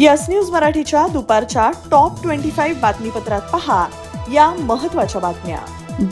Yes news मराठीच्या दुपारच्या top twenty five बातमीपत्रात पहा या महत्त्वाच्या बातम्या.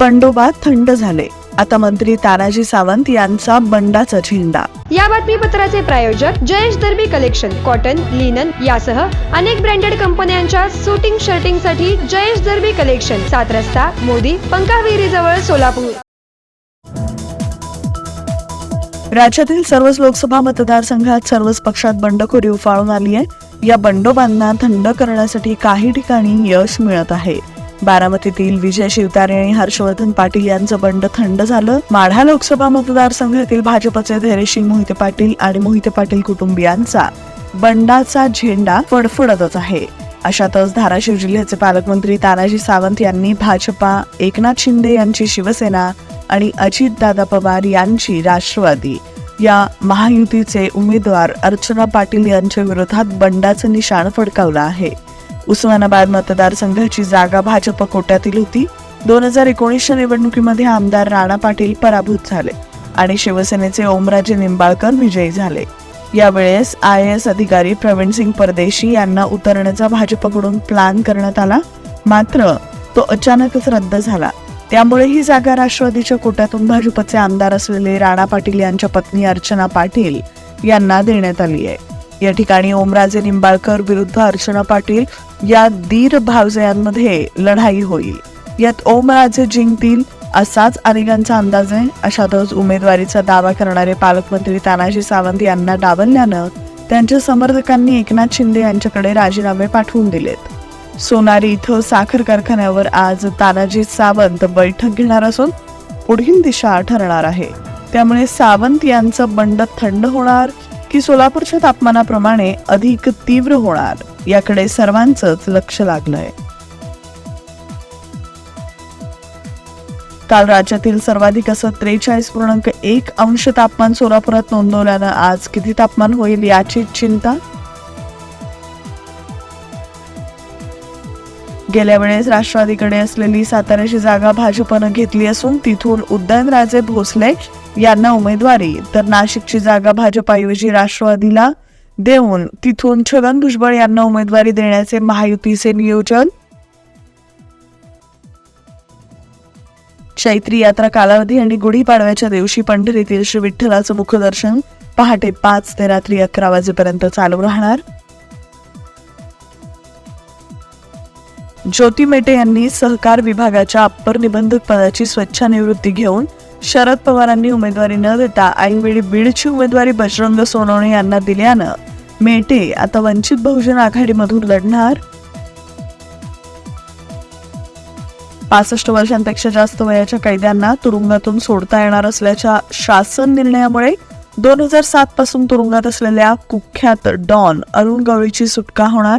बंडोबा थंड झाले. आता मंत्री तानाजी सावंत यांचा बंडाचा झेंडा. या बातमीपत्राचे प्रायोजक Jayesh Darbi collection cotton linen यासह अनेक ब्रँडेड कंपन्यांच्या सुटिंग शर्टिंगसाठी जयेश दर्बी कलेक्शन सात रस्ता मोदी पंकाविहिरी जवळ सोलापूर. राज्यातील सर्वच लोकसभा मतदारसंघात सर्वच पक्षात बंडखोरी उफाळून आली आहे या बंडोबांना थंड करण्यासाठी काही ठिकाणी यश मिळत आहे. बारामतीतील विजय शिवतारे आणि हर्षवर्धन पाटील यांचं बंड थंड झालं. माढा लोकसभा मतदारसंघातील भाजपचे धैर्यशील मोहिते पाटील आणि मोहिते पाटील कुटुंबियांचा बंडाचा झेंडा फडफडतच आहे. अशातच धाराशिव जिल्ह्याचे पालकमंत्री तानाजी सावंत यांनी भाजपा एकनाथ शिंदे यांची शिवसेना आणि अजितदादा पवार यांची राष्ट्रवादी या महायुतीचे उमेदवार अर्चना पाटील यांच्या विरोधात बंडाचं निशाण फडकावलं आहे. उस्मानाबाद मतदारसंघाची जागा भाजप कोट्यातील होती. दोन हजार एकोणीसच्या निवडणुकीमध्ये आमदार राणा पाटील पराभूत झाले आणि शिवसेनेचे ओमराजे निंबाळकर विजयी झाले. यावेळेस आय एस अधिकारी प्रवीण सिंग परदेशी यांना उतरण्याचा भाजपकडून प्लॅन करण्यात आला. मात्र तो अचानकच रद्द झाला. त्यामुळे ही जागा राष्ट्रवादीच्या कोट्यातून भाजपचे आमदार असलेले राणा पाटील यांच्या पत्नी अर्चना पाटील यांना देण्यात आली आहे. या ठिकाणी ओमराजे निंबाळकर विरुद्ध अर्चना पाटील या दीर भावजयांमध्ये लढाई होईल. यात ओमराजे जिंकतील असाच अनेकांचा अंदाज आहे. अशातच उमेदवारीचा दावा करणारे पालकमंत्री तानाजी सावंत यांना डावलल्यानं त्यांच्या समर्थकांनी एकनाथ शिंदे यांच्याकडे राजीनामे पाठवून दिलेत. सोनारी इथं साखर कारखान्यावर आज तानाजी सावंत बैठक घेणार असून पुढील दिशा ठरणार आहे. त्यामुळे सावंत यांचं बंड थंड होणार की सोलापूरच्या तापमानाप्रमाणे अधिक तीव्र होणार याकडे सर्वांचंच लक्ष लागलंय. काल राज्यातील सर्वाधिक असं त्रेचाळीस पूर्णांक एक अंश तापमान सोलापुरात नोंदवल्यानं आज किती तापमान होईल याची चिंता? गेल्या वेळेस राष्ट्रवादीकडे असलेली साताऱ्याची जागा भाजपनं घेतली असून तिथून उदयनराजे भोसले यांना उमेदवारी तर नाशिकची जागा भाजपाऐवजी राष्ट्रवादीला देऊन तिथून छगन भुजबळ यांना उमेदवारी देण्याचे महायुतीचे नियोजन. चैत्री यात्रा कालावधी आणि गुढीपाडव्याच्या दिवशी पंढरीतील श्री विठ्ठलाचं मुखदर्शन पहाटे पाच ते रात्री अकरा वाजेपर्यंत चालू राहणार. ज्योती मेटे यांनी सहकार विभागाच्या अप्पर निबंधक पदाची स्वच्छानिवृत्ती घेऊन शरद पवारांनी उमेदवारी न देता ऐनवेळी बीडची उमेदवारी बजरंग सोनवणे यांना दिल्यानं मेटे आता वंचित बहुजन आघाडीमधून लढणार? पासष्ट वर्षांपेक्षा जास्त वयाच्या कैद्यांना तुरुंगातून सोडता येणार असल्याच्या शासन निर्णयामुळे दोन हजार सात पासून तुरुंगात असलेल्या कुख्यात डॉन अरुण गवळीची सुटका होणार?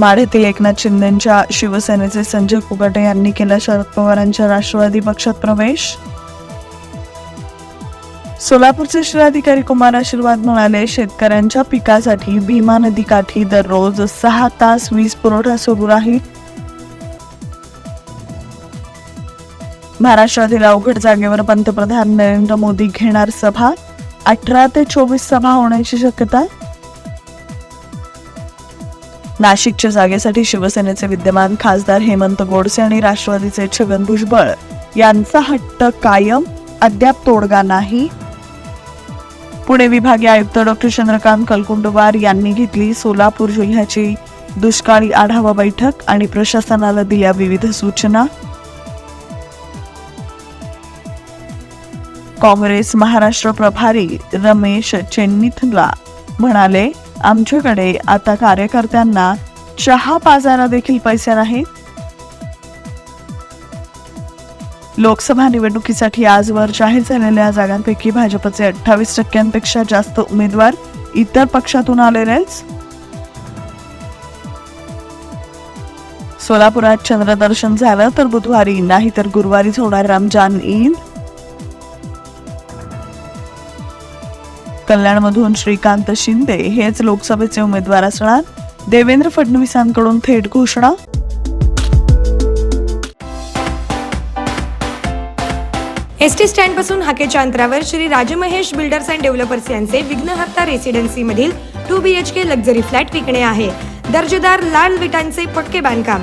माढेतील एकनाथ शिंदेच्या शिवसेनेचे संजय कुगाटे यांनी केला शरद पवारांच्या राष्ट्रवादी पक्षात प्रवेश. सोलापूरचे जिल्हाधिकारी कुमार आशीर्वाद म्हणाले शेतकऱ्यांच्या पिकासाठी भीमा नदी काठी दररोज सहा तास वीज पुरवठा सुरू राहील. महाराष्ट्रातील अवघड जागेवर पंतप्रधान नरेंद्र मोदी घेणार सभा. अठरा ते चोवीस सभा होण्याची शक्यता. नाशिकच्या जागेसाठी शिवसेनेचे विद्यमान खासदार हेमंत गोडसे आणि राष्ट्रवादीचे छगन भुजबळ यांचा हट्ट कायम अद्याप तोडगा नाही. पुणे विभागीय आयुक्त डॉक्टर चंद्रकांत कलकुंडवार यांनी घेतली सोलापूर जिल्ह्याची दुष्काळी आढावा बैठक आणि प्रशासनाला दिल्या विविध सूचना. काँग्रेस महाराष्ट्र प्रभारी रमेश चेन्निथला म्हणाले आमच्याकडे आता कार्यकर्त्यांना चहा पाजायला देखील पैसे नाहीत. लोकसभा निवडणुकीसाठी आजवर जाहीर झालेल्या जागांपैकी भाजपचे अठ्ठावीस टक्क्यांपेक्षा जास्त उमेदवार इतर पक्षातून आलेलेच सोलापुरात चंद्रदर्शन झालं तर बुधवारी नाही तर गुरुवारीच होणार रमजान ईद. कल्याणमधून श्रीकांत शिंदे हेच लोकसभेचे उमेदवार असणार. देवेंद्र फडणवीसांकडून थेट घोषणा. एस टी स्टँडपासून हाकेच्या अंतरावर Shri Rajmahesh builders and developers यांचे विघ्नहर्ता रेसिडेन्सी मधील two B H K luxury flat विकणे आहे. दर्जेदार लाल विटांचे पक्के बांधकाम.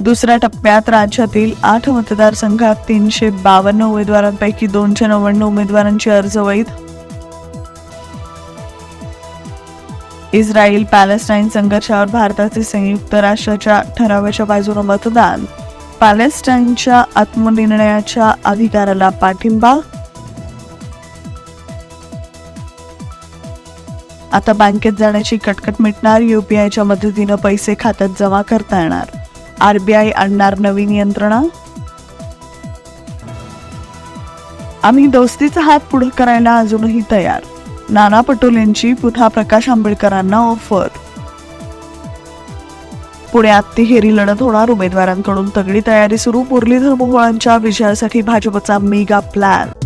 दुसऱ्या टप्प्यात राज्यातील आठ मतदारसंघात तीनशे बावन्न उमेदवारांपैकी दोनशे नव्याण्णव उमेदवारांची अर्ज वैध. इस्रायल पॅलेस्टाईन संघर्षावर भारताचे संयुक्त राष्ट्राच्या ठरावाच्या बाजूने मतदान. पॅलेस्टाईनच्या आत्मनिर्णयाच्या अधिकाराला पाठिंबा. आता बँकेत जाण्याची कटकट मिटणार युपीआयच्या मदतीनं पैसे खात्यात जमा करता येणार. आरबीआय आणणार नवीन यंत्रणा? आम्ही दोस्तीचा हात पुढे करायला अजूनही तयार. नाना पटोलेंची पुन्हा प्रकाश आंबेडकरांना ऑफर. पुण्यात तिहेरी लढत होणार उमेदवारांकडून तगडी तयारी सुरू मुरलीधर मोहोळांच्या विजयासाठी भाजपचा मेगा प्लॅन.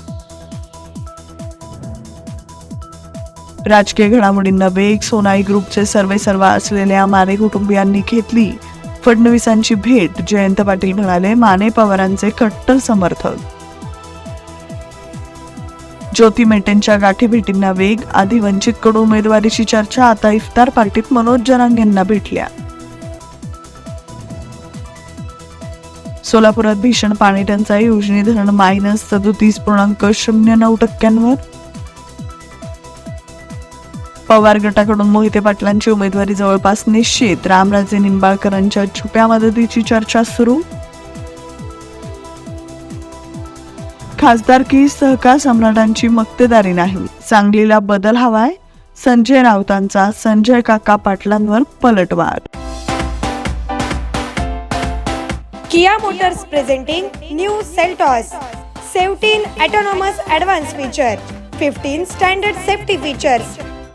राजकीय घडामोडींना वेग सोनाई ग्रुपचे सर्वे सर्वा असलेल्या माने कुटुंबियांनी घेतली. फडणवीसांची भेट जयंत पाटील म्हणाले माने पवारांचे कट्टर समर्थक. ज्योती मेटेंच्या गाठीभेटींना वेग आधी वंचितकडून उमेदवारीची चर्चा आता इफ्तार पार्टीत मनोज जरांग यांना भेटल्या. सोलापुरात भीषण पाणी टंचाई उजनी धरण मायनस सदोतीस पूर्णांक शून्य नऊ टक्क्यांवर. पवार गटाकडून मोहिते पाटलांची उमेदवारी जवळपास निश्चित. रामराजे निंबाळकरांच्या छुप्या मदतीची चर्चा सुरू. खासदारकी सहकार सम्राटांची मक्तेदारी नाही. सांगलीला बदल हवाय संजय राऊतांचा संजय काका पाटलांवर पलटवार. Kia Motors presenting new Seltos 17 autonomous advanced feature, 15 standard safety features,